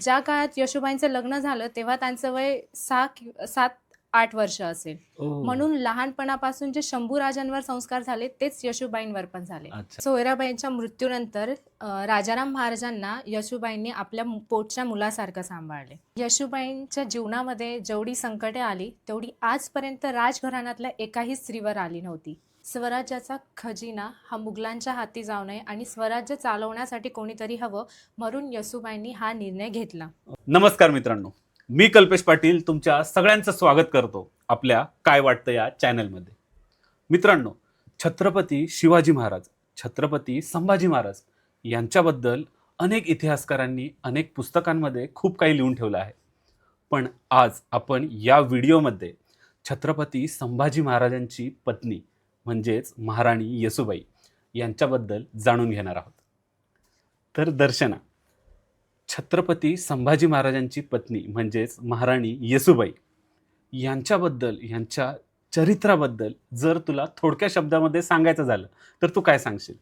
ज्या काळात यशोबाईंचं लग्न झालं तेव्हा त्यांचं वय सहा सात आठ वर्ष असेल. म्हणून लहानपणापासून जे शंभू राजांवर संस्कार झाले तेच यशोबाईंवर पण झाले. सोयराबाईंच्या मृत्यूनंतर राजाराम महाराजांना यशोबाईंनी आपल्या पोटच्या मुलासारखं सांभाळले. यशोबाईंच्या जीवनामध्ये जेवढी संकटे आली तेवढी आजपर्यंत राजघराण्यातल्या एकाही स्त्रीवर आली नव्हती. स्वराज्याचा खजिना हा मुघलांच्या हाती जाऊ नये आणि स्वराज्य चालवण्यासाठी कोणीतरी हवं म्हणून यशोबाईंनी हा निर्णय घेतला. नमस्कार मित्रांनो. मी कल्पेश पाटील तुमच्या सगळ्यांचं स्वागत करतो आपल्या काय वाटतं या चॅनलमध्ये. मित्रांनो छत्रपती शिवाजी महाराज छत्रपती संभाजी महाराज यांच्याबद्दल अनेक इतिहासकारांनी अनेक पुस्तकांमध्ये खूप काही लिहून ठेवलं आहे. पण आज आपण या व्हिडिओमध्ये छत्रपती संभाजी महाराजांची पत्नी म्हणजेच महाराणी येसुबाई यांच्याबद्दल जाणून घेणार आहोत. तर दर्शना छत्रपती संभाजी महाराजांची पत्नी म्हणजेच महाराणी येसुबाई यांच्याबद्दल यांच्या चरित्राबद्दल जर तुला थोडक्या शब्दामध्ये सांगायचं झालं तर तू काय सांगशील?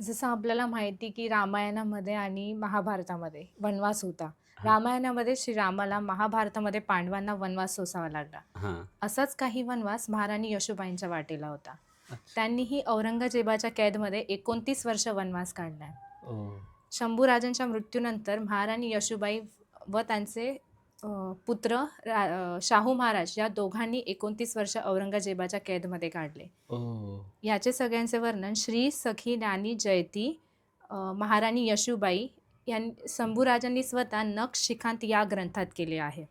जसं आपल्याला माहिती की रामायणामध्ये आणि महाभारतामध्ये वनवास होता. रामायणामध्ये श्रीरामाला महाभारतामध्ये पांडवांना वनवास सोसावा लागला. हां. असाच काही वनवास महाराणी यशोबाईंच्या वाटेला होता. त्यांनीही औरंगजेबाच्या कैदमध्ये एकोणतीस वर्ष वनवास काढलाय. ओ, शंभू राजांच्या मृत्यूनंतर महाराणी यशोबाई व त्यांचे पुत्र शाहू महाराज या दोघांनी एकोणतीस वर्ष औरंगजेबाच्या कैदमध्ये काढले. याचे सगळ्यांचे वर्णन श्री सखी ज्ञानी जयती महाराणी यशोबाई यां शंभूराजांनी स्वतः नक्ष शिखांत या ग्रंथात केले आहे.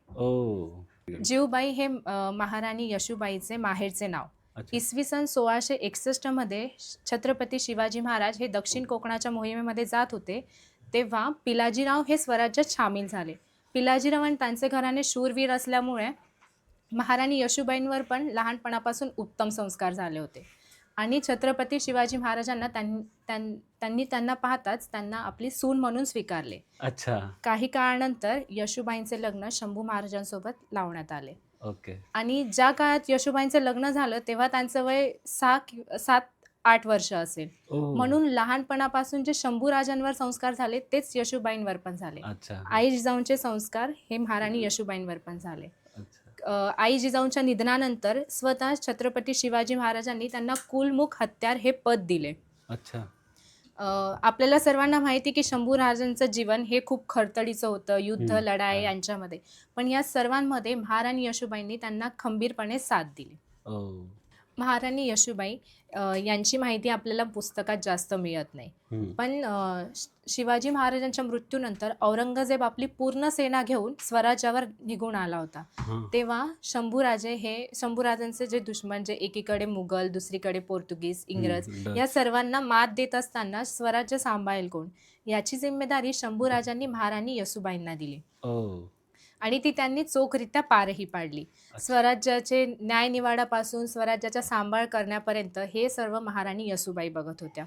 जीवबाई हे महाराणी यशोबाईचे माहेरचे नाव. इसवी सन सोळाशे एकसष्टमध्ये छत्रपती शिवाजी महाराज हे दक्षिण कोकणाच्या मोहिमेमध्ये जात होते तेव्हा पिलाजीराव हे स्वराज्यात सामील झाले. पिलाजीराव आणि त्यांचे घराणे शूरवीर असल्यामुळे महाराणी यशोबाईंवर पण लहानपणापासून उत्तम संस्कार झाले होते. आणि छत्रपती शिवाजी महाराजांना त्यां- त्यां- त्यांनी त्यांना पाहताच त्यांना आपली सून म्हणून स्वीकारले. अच्छा. काही काळानंतर यशोबाईंचे लग्न शंभू महाराजांसोबत लावण्यात आले. ओके. आणि ज्या काळात यशोबाईंचं लग्न झालं तेव्हा त्यांचं वय सहा कि- सात आठ वर्ष असेल. ओ. म्हणून लहानपणापासून जे शंभू राजांवर संस्कार झाले तेच यशोबाईंवर पण झाले. अच्छा. आई जिजाऊंचे संस्कार हे महाराणी यशोबाईंवर पण झाले. अच्छा. अ, आई जिजाऊंच्या निधनानंतर स्वतः छत्रपती शिवाजी महाराजांनी त्यांना कुलमुख हत्यार हे पद दिले. अच्छा. आपल्याला सर्वांना माहिती की शंभू राजांचं जीवन हे खूप खडतडीचं होतं युद्ध. लढाई हा. यांच्यामध्ये पण या सर्वांमध्ये महाराणी यशोबाईंनी त्यांना खंबीरपणे साथ दिली ओ महाराणी यशोबाई यांची माहिती आपल्याला पुस्तकात जास्त मिळत नाही. पण शिवाजी महाराजांच्या मृत्यूनंतर औरंगजेब आपली पूर्ण सेना घेऊन स्वराज्यावर निघून आला होता हां. तेव्हा शंभूराजे हे शंभूराजांचे जे दुश्मन जे एकीकडे मुघल दुसरीकडे पोर्तुगीज इंग्रज. या सर्वांना मात देत असताना स्वराज्य सांभाळेल कोण याची जिम्मेदारी शंभूराजांनी महाराणी यसुबाईंना दिली ओ आणि ती त्यांनी चोखरित्या पारही पाडली. स्वराज्याचे न्यायनिवाडापासून स्वराज्याचा सांभाळ करण्यापर्यंत हे सर्व महाराणी यसुबाई बघत होत्या.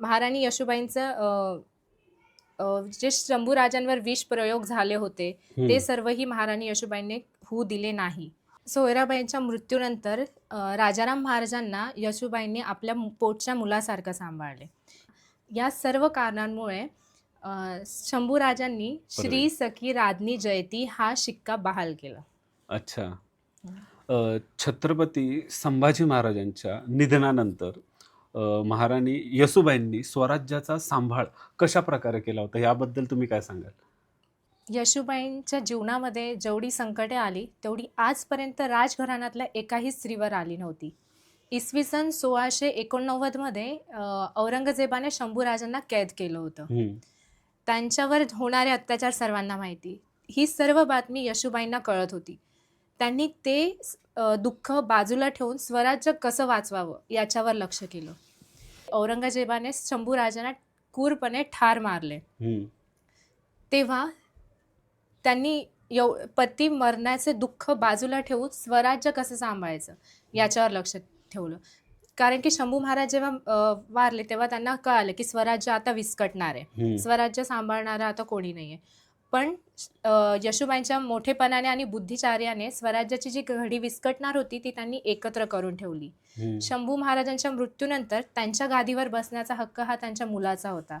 महाराणी यशुबाईंचं जे शंभूराजांवर विष प्रयोग झाले होते. ते सर्वही महाराणी यशोबाईंनी होऊ दिले नाही. सोयराबाईंच्या मृत्यूनंतर राजाराम महाराजांना यशोबाईंनी आपल्या पोटच्या मुलासारखं सांभाळले. या सर्व कारणांमुळे शंभूराजांनी श्री सखी राधनी जयती हा शिक्का बहाल केला. अच्छा. अ, छत्रपती संभाजी महाराजांच्या निधनानंतर अ, महाराणी येसुबाईंनी स्वराज्याचा सांभाळ कशा प्रकारे केला होता? याबद्दल तुम्ही काय सांगाल? यशोबाईंच्या जीवनामध्ये जेवढी संकटे आली तेवढी आजपर्यंत राजघराण्यातल्या एकाही स्त्रीवर आली नव्हती. इसवी सन सोळाशे एकोणनव्वदमध्ये अ, औरंगजेबाने शंभूराजांना कैद केलं होतं. हम्म. त्यांच्यावर होणारे अत्याचार सर्वांना माहिती. ही सर्व बातमी यशोबाईंना कळत होती. त्यांनी ते दुःख बाजूला ठेवून स्वराज्य कसं वाचवावं याच्यावर लक्ष केलं. औरंगजेबाने शंभूराजांना क्रूरपणे ठार मारले. तेव्हा त्यांनी यव पती मरण्याचे दुःख बाजूला ठेवून स्वराज्य कसं सांभाळायचं याच्यावर लक्ष ठेवलं. कारण की शंभू महाराज जेव्हा वारले तेव्हा त्यांना कळालं की स्वराज्य आता विस्कटणार आहे. स्वराज्य सांभाळणारं आता कोणी नाही आहे पण यशोबाईंच्या मोठेपणाने आणि बुद्धिचार्याने स्वराज्याची जी घडी विस्कटणार होती ती त्यांनी एकत्र करून ठेवली. शंभू महाराजांच्या मृत्यूनंतर त्यांच्या गादीवर बसण्याचा हक्क हा त्यांच्या मुलाचा होता.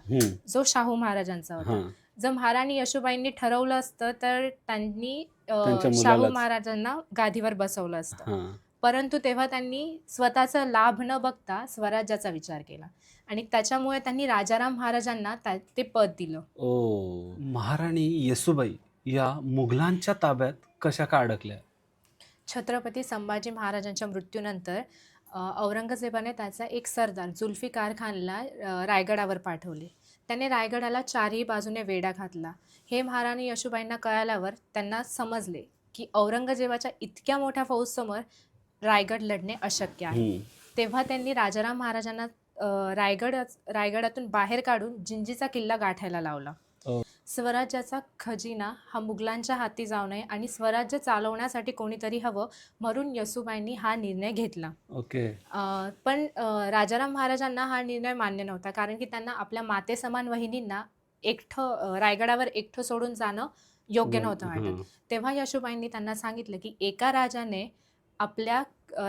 जो शाहू महाराजांचा होता. जर महाराणी यशोबाईंनी ठरवलं असतं तर त्यांनी शाहू. महाराजांना गादीवर बसवलं असतं परंतु तेव्हा त्यांनी स्वतःचा लाभ न बघता स्वराज्याचा विचार केला. आणि त्याच्यामुळे त्यांनी राजाराम महाराजांना त्या- ते पद दिलं. ओ. महाराणी येसुबाई या मुघलांच्या ताब्यात कशा का अडकल्या? छत्रपती संभाजी महाराजांच्या मृत्यूनंतर औरंगजेबाने त्याचा एक सरदार जुल्फिकार खानला रायगडावर पाठवले. त्याने रायगडाला चारही बाजूने वेढा घातला. हे महाराणी यशोबाईंना कळाल्यावर त्यांना समजले की औरंगजेबाच्या इतक्या मोठ्या फौजसमोर रायगड लढणे अशक्य आहे. तेव्हा त्यांनी राजाराम महाराजांना रायगड रायगडातून बाहेर काढून जिंजीचा किल्ला गाठायला लावला अ. स्वराज्याचा खजिना हा मुघलांच्या हाती जाऊ नये आणि स्वराज्य चालवण्यासाठी कोणीतरी हवं म्हणून येसुबाईंनी हा निर्णय घेतला ओके पण राजाराम महाराजांना हा निर्णय मान्य नव्हता कारण की त्यांना आपल्या मातेसमान वहिनींना एकटं अ, रायगडावर एकटं सोडून जाणं योग्य नव्हतं वाटत हां. तेव्हा यशोबाईंनी त्यांना सांगितलं की एका राजाने आपल्या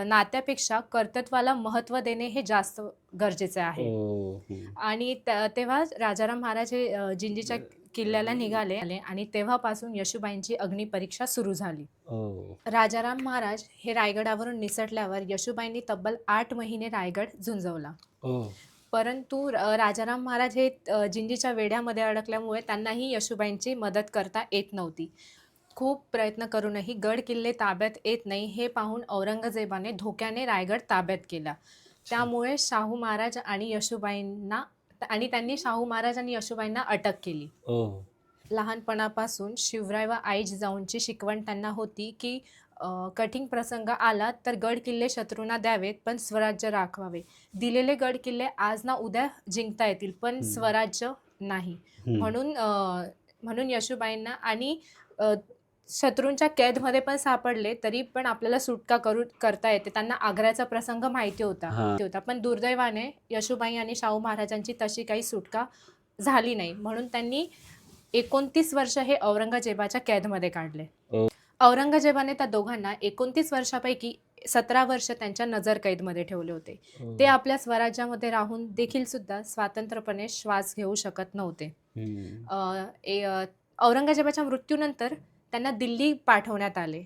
नात्यापेक्षा कर्तृत्वाला महत्त्व देणे हे जास्त गरजेचे आहे ओ, हम्म. आणि तेव्हा राजाराम महाराज हे जिंजीच्या किल्ल्याला निघाले आले आणि तेव्हापासून यशोबाईंची अग्निपरीक्षा सुरू झाली ओ. राजाराम महाराज हे रायगडावरून निसटल्यावर यशोबाईंनी तब्बल आठ महिने रायगड झुंजवला. परंतु राजाराम महाराज हे जिंजीच्या वेढ्यामध्ये अडकल्यामुळे त्यांनाही यशोबाईंची मदत करता येत नव्हती खूप प्रयत्न करूनही गड किल्ले ताब्यात येत नाही हे पाहून औरंगजेबाने धोक्याने रायगड ताब्यात केला त्यामुळे शाहू महाराज आणि यशोबाईंना आणि त्यांनी शाहू महाराज आणि यशोबाईंना अटक केली ओ. लहानपणापासून शिवराय व आई जिजाऊंची शिकवण त्यांना होती की कठीण प्रसंग आला तर गड किल्ले शत्रूंना द्यावेत पण स्वराज्य राखवावे दिलेले गड किल्ले आज ना उद्या जिंकता येतील पण. स्वराज्य नाही. म्हणून म्हणून यशोबाईंना आणि शत्रूंच्या कैदमध्ये पण सापडले तरी पण आपल्याला सुटका करू करता येते. त्यांना आग्र्याचा प्रसंग माहिती होता. हा. होता. पण दुर्दैवाने यशोबाई आणि शाहू महाराजांची तशी काही सुटका झाली नाही. म्हणून त्यांनी एकोणतीस वर्ष हे औरंगजेबाच्या कैदमध्ये काढले. औरंगजेबाने त्या दोघांना एकोणतीस वर्षापैकी सतरा वर्ष त्यांच्या नजर कैदमध्ये ठेवले होते. ओ. ते आपल्या स्वराज्यामध्ये राहून देखील सुद्धा स्वतंत्रपणे श्वास घेऊ शकत नव्हते. औरंगजेबाच्या मृत्यूनंतर त्यांना दिल्ली पाठवण्यात आले.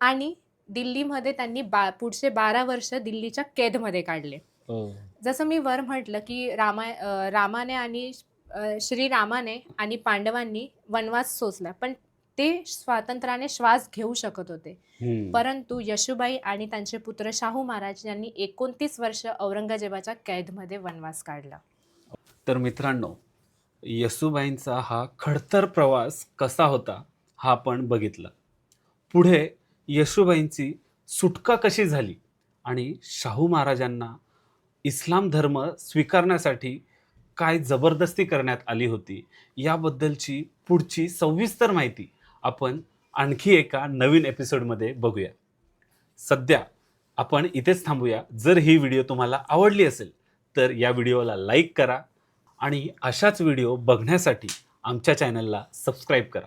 आणि दिल्लीमध्ये त्यांनी बा पुढचे बारा वर्ष दिल्लीच्या कैदमध्ये काढले. ओ. जसं मी वर म्हटलं की रामा रामाने आणि श्रीरामाने आणि पांडवांनी वनवास सोसला. पण ते स्वातंत्र्याने श्वास घेऊ शकत होते. परंतु यशुबाई आणि त्यांचे पुत्र शाहू महाराज यांनी एकोणतीस वर्ष औरंगजेबाच्या कैदमध्ये वनवास काढला. तर मित्रांनो येसुबाईंचा हा खडतर प्रवास कसा होता? हा आपण बघितला. पुढे येशुबाईंची सुटका कशी झाली आणि शाहू महाराजांना इस्लाम धर्म स्वीकारण्यासाठी काय जबरदस्ती करण्यात आली होती याबद्दलची पुढची सविस्तर माहिती आपण आणखी एका नवीन एपिसोडमध्ये बघूया. सध्या आपण इथेच थांबूया. जर ही व्हिडिओ तुम्हाला आवडली असेल तर या व्हिडिओला लाईक करा आणि अशाच व्हिडिओ बघण्यासाठी आमच्या चॅनलला सबस्क्राईब करा.